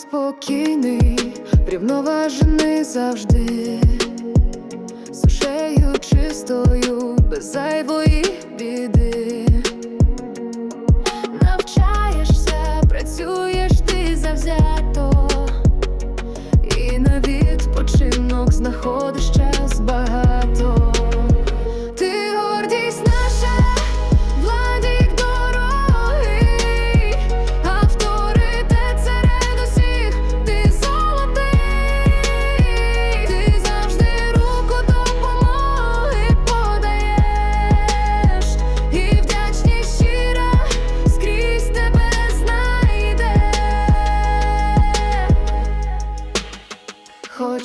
спокійний, врівноважений завжди, сушею чистою, без зайвої.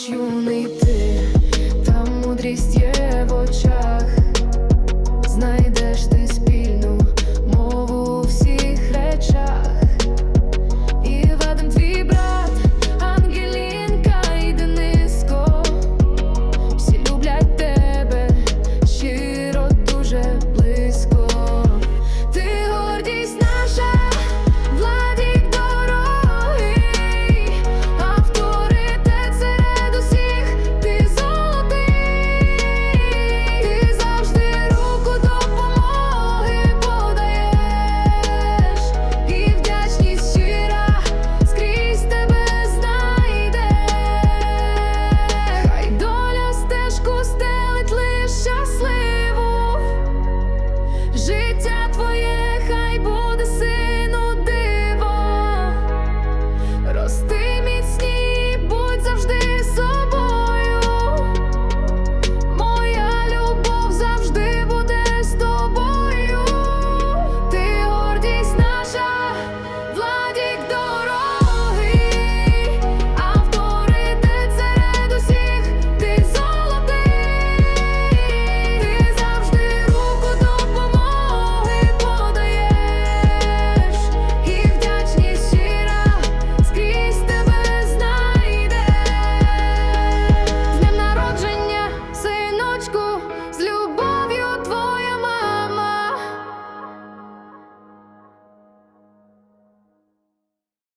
юний ти, там мудрість є в очах. Жив